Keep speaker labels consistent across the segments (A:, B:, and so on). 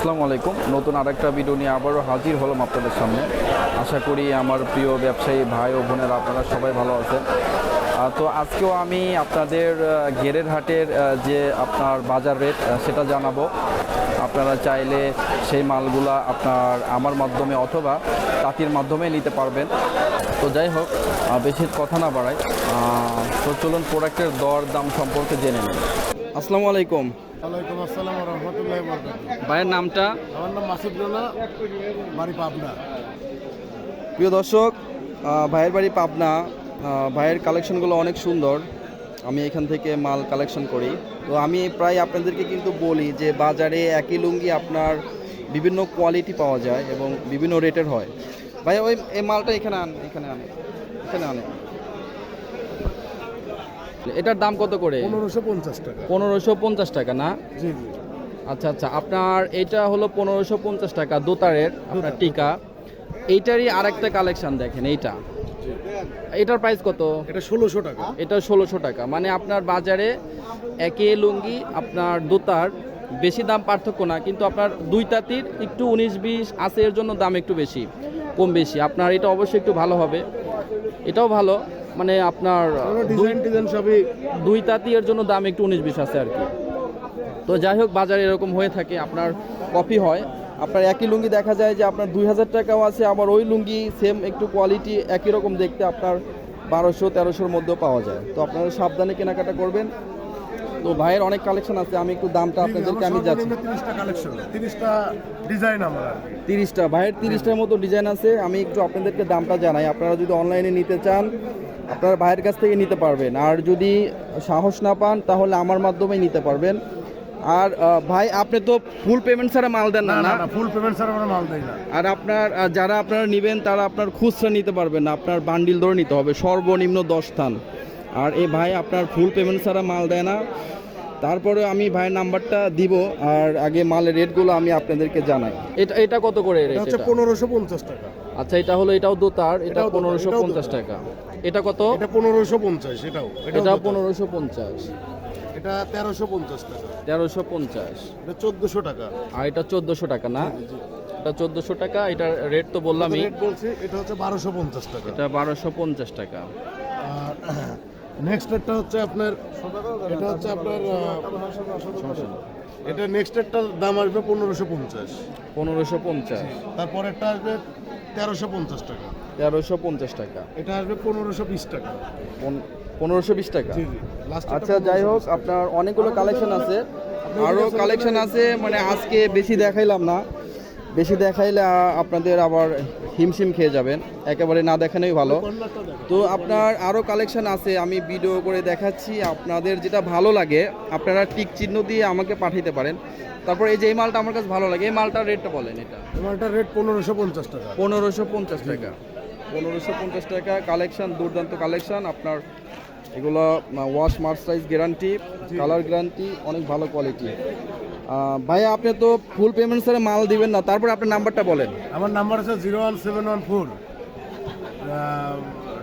A: আসসালামু আলাইকুম। নতুন আরেকটা ভিডিও নিয়ে আবারও হাজির হলাম আপনাদের সামনে। আশা করি আমার প্রিয় ব্যবসায়ী ভাই ও বোনেরা আপনারা সবাই ভালো আছেন। তো আজকেও আমি আপনাদের গেরের হাটের যে আপনার বাজার রেট সেটা জানাব। আপনারা চাইলে সেই মালগুলা আপনার আমার মাধ্যমে অথবা তাঁতির মাধ্যমে নিতে পারবেন। তো যাই হোক বেশি কথা না আহ, তো চলুন প্রোডাক্টের দর দাম সম্পর্কে জেনে নিন আসসালামু আলাইকুম।
B: ওয়ালাইকুম আসসালাম রহমতুল্লাহ
A: ভাইয়ের নামটা?
B: আমার নাম মাসুদ রানা বাড়ি পাবনা।
A: প্রিয় দর্শক ভাইয়ের বাড়ি পাবনা ভাইয়ের কালেকশনগুলো অনেক সুন্দর। আমি এখান থেকে মাল কালেকশন করি। তো আমি প্রায় আপনাদেরকে কিন্তু বলি যে বাজারে একই লুঙ্গি আপনার বিভিন্ন কোয়ালিটি পাওয়া যায় এবং বিভিন্ন রেটের হয়। ভাই ওই এই মালটা এখানে আন এখানে আনে এখানে আনে এটার দাম কত করে?
B: পনেরোশো পঞ্চাশ টাকা।
A: পনেরোশো পঞ্চাশ টাকা না?
B: জি জি।
A: আচ্ছা আচ্ছা আপনার এটা হলো পনেরোশো পঞ্চাশ টাকা দোতারের আপনার টিকা। এইটারই আরেকটা কালেকশন দেখেন এইটা। এটার প্রাইস কত?
B: এটা ষোলোশো টাকা।
A: এটা ষোলোশো টাকা। মানে আপনার বাজারে একে লুঙ্গি আপনার দোতার বেশি দাম পার্থক্য না কিন্তু আপনার দুই তাঁতির একটু উনিশ বিশ আছে এর জন্য দাম একটু বেশি কম বেশি। আপনার এটা অবশ্যই একটু ভালো হবে। এটাও ভালো। মানে আপনার দুই
B: ডিজাইন ডিজাইন সবই
A: দুই তাঁতি জন্য দাম একটু উনিশ বিশ আছে আর কি। তো যাই হোক বাজারে এরকম হয়ে থাকে আপনার কপি হয়। আপনার একই লুঙ্গি দেখা যায় যে আপনার দুই হাজার টাকাও আছে আবার ওই লুঙ্গি সেম একটু কোয়ালিটি একই রকম দেখতে আপনার বারোশো তেরোশোর মধ্যেও পাওয়া যায়। তো আপনারা সাবধানে কেনাকাটা করবেন। তো ভাইয়ের অনেক কালেকশন আছে আমি একটু দামটা আপনাদেরকে আমি যাচ্ছি।
B: তিরিশটা কালেকশন তিরিশটা ডিজাইন আমার
A: তিরিশটা ভাইয়ের তিরিশটার মতো ডিজাইন আছে আমি একটু আপনাদেরকে দামটা জানাই। আপনারা যদি অনলাইনে নিতে চান আপনারা ভাইয়ের কাছ থেকে নিতে পারবেন। আর যদি সাহস না পান তাহলে আমার মাধ্যমে নিতে পারবেন। আর ভাই আপনি তো ফুল পেমেন্ট ছাড়া মাল দেন
B: না
A: না
B: ফুল পেমেন্ট ছাড়া আমরা মাল দেন না।
A: আর আপনার যারা আপনারা নেবেন তারা আপনার খুচরা নিতে পারবেন না। আপনার বান্ডিল ধরে নিতে হবে। সর্বনিম্ন দশ স্থান। আর এই ভাই আপনার ফুল পেমেন্ট ছাড়া মাল দেয় না। তারপরে আমি ভাইয়ের নাম্বারটা দিব আর আগে মালের রেটগুলো আমি আপনাদেরকে জানাই। এটা এটা কত করে rate
B: হচ্ছে পনেরোশো পঞ্চাশ টাকা।
A: আচ্ছা এটা হলো এটাও দোতার এটা পনেরোশো পঞ্চাশ। টাকা। এটা কত?
B: এটা পনেরোশো পঞ্চাশ এটাও এটা
A: পনেরোশো পঞ্চাশ।
B: এটা তেরোশো পঞ্চাশ টাকা।
A: তেরোশো পঞ্চাশ।
B: এটা চোদ্দোশো টাকা।
A: আর এটা চোদ্দোশো টাকা না? এটা চোদ্দোশো টাকা এটার রেট তো বললামই।
B: রেট বলছি এটা হচ্ছে বারোশো পঞ্চাশ টাকা।
A: এটা বারোশো পঞ্চাশ টাকা।
B: আর নেক্সট রেটটা হচ্ছে আপনার এটা হচ্ছে আপনার এটা নেক্সট রেটটার দাম আসবে পনেরোশো পঞ্চাশ।
A: পনেরোশো পঞ্চাশ।
B: তারপরেরটা আসবে তেরোশো পঞ্চাশ টাকা।
A: তেরোশো পঞ্চাশ টাকা।
B: এটা আসবে পনেরোশো বিশ টাকা।
A: পন- পনেরোশো বিশ টাকা। আচ্ছা যাই হোক আপনার অনেকগুলো কালেকশন আছে। আরও কালেকশন আছে মানে আজকে বেশি দেখাইলাম না। বেশি দেখাইলে আপনাদের আবার হিমশিম খেয়ে যাবেন। একেবারে না দেখানোই ভালো। তো আপনার আরও কালেকশন আছে আমি ভিডিও করে দেখাচ্ছি। আপনাদের যেটা ভালো লাগে আপনারা টিক চিহ্ন দিয়ে আমাকে পাঠাইতে পারেন। তারপর এই যে এই মালটা আমার কাছে ভালো লাগে এই মালটার রেটটা বলেন এটা।
B: মালটার রেট পনেরোশো পঞ্চাশ টাকা।
A: পনেরোশো পঞ্চাশ টাকা। পনেরোশো পঞ্চাশ টাকা কালেকশন দুর্দান্ত কালেকশন আপনার এগুলো wash mercerise guarantee colour guarantee অনেক ভালো কোয়ালিটি ভাইয়া আপনি তো ফুল পেমেন্ট ছাড়া মাল দিবেন না। তারপর আপনার নাম্বারটা বলেন।
B: আমার নাম্বার আছে zero one seven one four.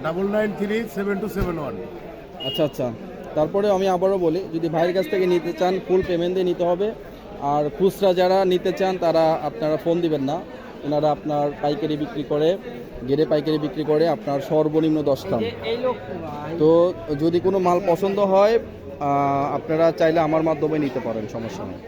B: Double nine three seven two seven one
A: আচ্ছা আচ্ছা। তারপরে আমি আবারও বলি যদি ভাইয়ের কাছ থেকে নিতে চান ফুল পেমেন্ট দিয়ে নিতে হবে। আর খুচরা যারা নিতে চান তারা আপনারা ফোন দিবেন না। এনারা আপনার পাইকারি বিক্রি করে গেড়ে পাইকারি বিক্রি করে আপনার সর্বনিম্ন দশ টান তো যদি কোনো মাল পছন্দ হয় আপনারা চাইলে আমার মাধ্যমে নিতে পারেন সমস্যা নেই।